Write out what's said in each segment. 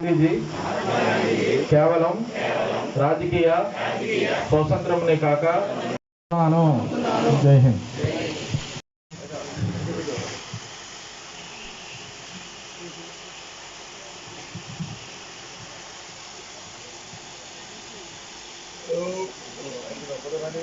గాంధీజీ కేవలం రాజకీయ స్వాతంత్రంనే కాక జై హింద్ కక్ష పూడుతున్నారు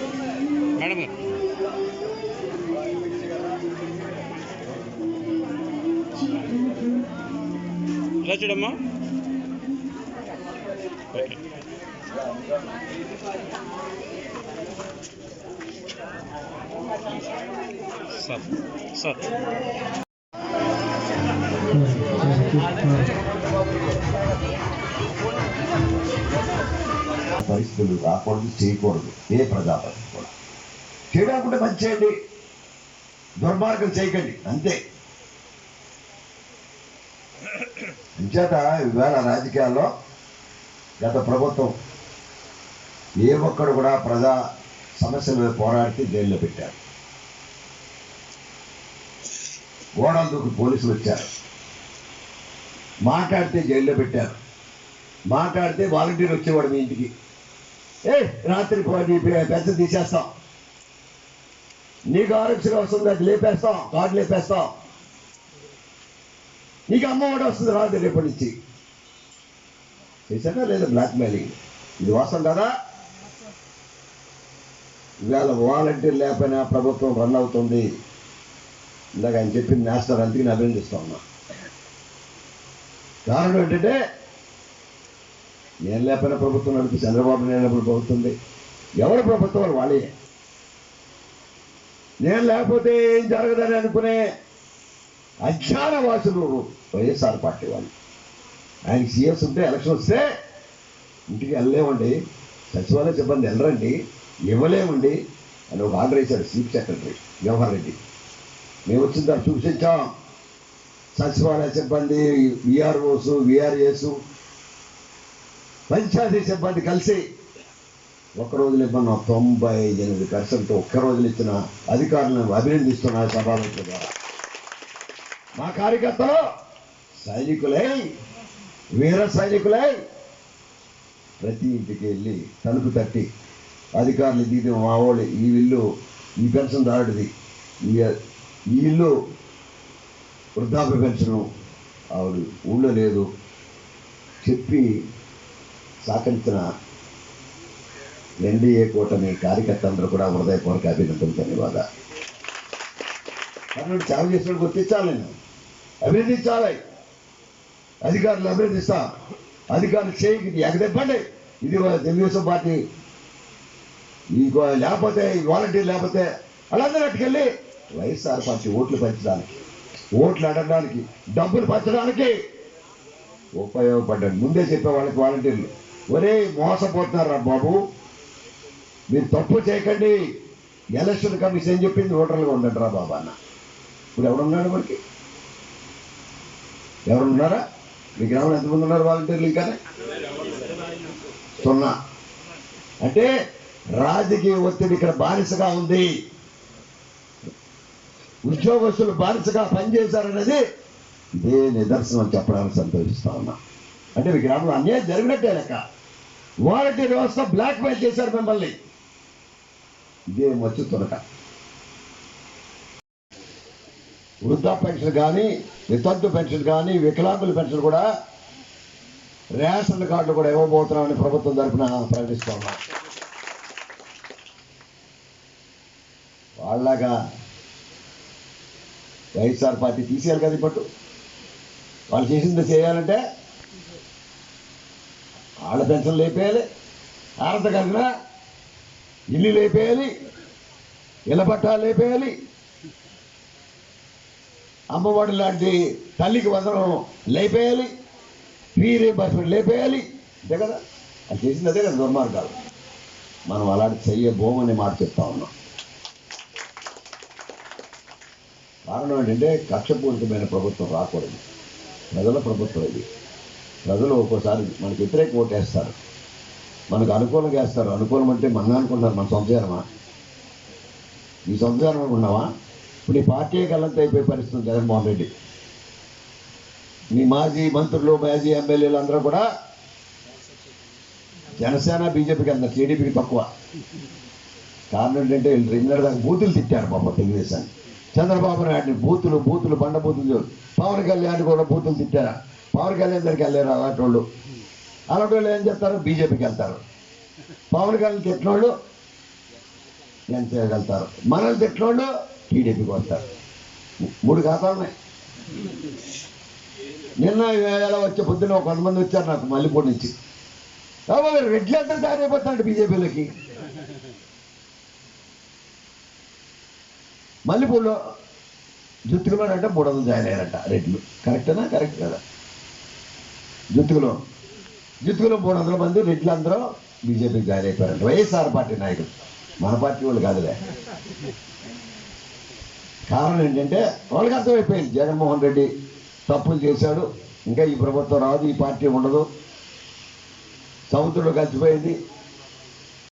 ఇలా చూడమ్మా. ఓకే. Sir sir. పరిస్థితులు రాకూడదు చేయకూడదు. ఏ ప్రజాపతి కూడా. చేయడాకుంటే మంచి చేయండి. దుర్మార్గం చేయకండి. అంతే. అంచేత ఇవాళ రాజకీయాల్లో గత ప్రభుత్వం ఏ ఒక్కడు కూడా ప్రజా సమస్యల మీద పోరాడితే జైల్లో పెట్టారు. గోడల దూకి పోలీసులు వచ్చారు. మాట్లాడితే జైల్లో పెట్టారు. మాట్లాడితే వాలంటీర్ వచ్చేవాడు మీ ఇంటికి. ఏ రాత్రి పెద్ద తీసేస్తాం. నీకు ఆరోగ్యం వస్తుంది అది లేపేస్తాం కార్డు లేపేస్తాం. నీకు అమ్మఒడి వస్తుంది రాదు రేపటి నుంచి. చేశారా లేదా బ్లాక్ మెయిలింగ్ ఇది వాసం కదా? ఇవాళ వాలంటీర్ లేకపోయినా ప్రభుత్వం రన్ అవుతుంది. ఇందాక ఆయన చెప్పింది నేస్తారు అందుకే నేను అభినందిస్తా ఉన్నా. కారణం ఏంటంటే నేను లేకపోయినా ప్రభుత్వం నడిపి చంద్రబాబు లేనప్పుడు ప్రభుత్వం ఉంది ఎవరి ప్రభుత్వం? వాళ్ళే. నేను లేకపోతే ఏం జరగదని అనుకునే అజ్ఞానవాసులు వైఎస్ఆర్ పార్టీ వాళ్ళు. ఆయన సీఎస్ ఉంటే ఎలక్షన్ వస్తే ఇంటికి వెళ్ళలేమండి. సచివాలయ సిబ్బంది వెళ్ళరండి. ఇవ్వలేమండి అని ఒక ఆర్డర్ వేశాడు చీఫ్ సెక్రటరీ జవహర్ రెడ్డి. మేము వచ్చిన తర్వాత చూపించాం. సచివాలయ సిబ్బంది విఆర్ఓస్ విఆర్ఏస్ పంచాయతీ సిబ్బంది కలిసి ఒక్క రోజులు ఇవ్వను తొంభై ఎనిమిది పర్సెంట్ ఒక్క రోజులు ఇచ్చిన అధికారులను అభినందిస్తున్నారు సభాపతి ద్వారా మా కార్యకర్తలు సైనికులై వీర సైనికులై ప్రతి ఇంటికి వెళ్ళి తలుపు తట్టి అధికారులు దీని మా వాళ్ళు ఈ ఇల్లు ఈ పెన్షన్ దాడిది ఈ ఇల్లు వృద్ధాప్య పెన్షను ఆవిడ ఉండలేదు లేదు చెప్పి సహకరించిన ఎన్డీఏ కూటమి కార్యకర్తలందరూ కూడా హృదయపూర్వక అభినందనలు ధన్యవాదాలు. అటువంటి సేవ చేసిన గుర్తించాలి. నేను అభినందించాలి అధికారులు అభినందిస్తా అధికారులు చేయి ఎగదెప్పండి ఇది తెలుగుదేశం పార్టీ. ఇంకో లేకపోతే ఈ వాలంటీర్ లేకపోతే వాళ్ళందరూ అట్టుకెళ్ళి వైఎస్ఆర్ పార్టీ ఓట్లు పంచడానికి ఓట్లు అడగడానికి డబ్బులు పంచడానికి ఉపయోగపడ్డాడు ముందే చెప్పే వాళ్ళకి వాలంటీర్లు. ఒరే మోసపోతున్నారా బాబు? మీరు తప్పు చేయకండి. ఎలక్షన్ కమిషన్ చెప్పింది? ఓటర్లుగా ఉండండి రా బాబా అన్న. ఇప్పుడు ఎవరున్నాడు మనకి ఎవరున్నారా మీ గ్రామంలో ఎంతమంది ఉన్నారు వాలంటీర్లు ఇంకా? సున్నా. అంటే రాజకీయ ఒత్తిడి ఇక్కడ బానిసగా ఉంది. ఉద్యోగస్తులు బానిసగా పనిచేశారనేది ఇదే నిదర్శనం చెప్పడానికి సంతోషిస్తా ఉన్నా. అంటే మీ గ్రామంలో అన్యాయం జరిగినట్టే లెక్క. వాలంటీర్ వ్యవస్థ బ్లాక్ మెయిల్ చేశారు మిమ్మల్ని. ఇదే మచ్చు తునక. వృద్ధా పెన్షన్ కానీ వితంతు పెన్షన్ కానీ వికలాంగుల పెన్షన్ కూడా రేషన్ కార్డులు కూడా ఇవ్వబోతున్నామని ప్రభుత్వం తరఫున ప్రకటిస్తూ ఉన్నాం. వాళ్ళగా వైఎస్ఆర్ పార్టీ తీసేయాలి కదా ఇప్పుడు వాళ్ళు చేసింది చేయాలంటే వాళ్ళ పెన్షన్ లేపేయాలి ఆడత కలిగిన ఇల్లు లేపేయాలి ఇళ్ళ పట్టాలు లేపేయాలి అమ్మఒడి లాంటి తల్లికి వందనం లేపేయాలి. Fee reimbursement లేపేయాలి. అంతే కదా? అది చేసింది అదే కదా దుర్మార్గాలు. మనం అలాంటి చెయ్యబోమని మాట చెప్తా ఉన్నాం. కారణం ఏంటంటే కక్షపూరితమైన ప్రభుత్వం రాకూడదు. ప్రజల ప్రభుత్వం ఇది. ప్రజలు ఒక్కోసారి మనకు వ్యతిరేక ఓటేస్తారు మనకు అనుకూలంగా వేస్తారు. అనుకూలం అంటే మన అనుకుంటారు మన సొంత జనమా? నీ సొంత జనం ఉన్నావా ఇప్పుడు పార్టీ గల్లంత అయిపోయే పరిస్థితి జగన్మోహన్ రెడ్డి. మీ మాజీ మంత్రులు మాజీ ఎమ్మెల్యేలు అందరూ కూడా జనసేన బీజేపీకి అందరు టీడీపీకి తక్కువ. కారణం ఏంటంటే వీళ్ళు దాకా బూతులు తిట్టారు పాప తెలుగుదేశాన్ని. చంద్రబాబు నాయుడిని బూతులు బూతులు బండ బూతులు పవన్ కళ్యాణ్ కూడా బూతులు తిట్టారా? పవన్ కళ్యాణ్ దగ్గరికి వెళ్ళారు అలాంటి వాళ్ళు? అలాంటి వాళ్ళు ఏం చెప్తారు బీజేపీకి వెళ్తారు. పవన్ కళ్యాణ్ తిట్టినోళ్ళు జనసేనకి వెళ్తారు. మనల్ని తిట్టినోళ్ళు టీడీపీ వస్తారు మూడు ఖాతాలు ఉన్నాయి. నిన్న వేళ వచ్చే పొద్దున్న ఒక కొంతమంది వచ్చారు నాకు మల్లెపూడి నుంచి బాబా రెడ్లు అంతా తయారైపోతున్నాడు బీజేపీలకి మల్లెపూడిలో జుత్తుకులో అంటే మూడు వందలు జాయిన్ అయ్యారంట రెడ్లు. కరెక్టేనా? కరెక్ట్ కదా. జుత్తుకులో జుత్తుకులో మూడు వందల మంది రెడ్లు అందరూ బీజేపీకి జాయిన్ అయిపోయారంట. వైఎస్ఆర్ పార్టీ నాయకులు. మన పార్టీ వాళ్ళు కాదులే. కారణం ఏంటంటే వాళ్ళకి అర్థమైపోయింది. జగన్మోహన్ రెడ్డి తప్పులు చేశాడు. ఇంకా ఈ ప్రభుత్వం రాదు ఈ పార్టీ ఉండదు. సముద్రంలో కలిసిపోయింది.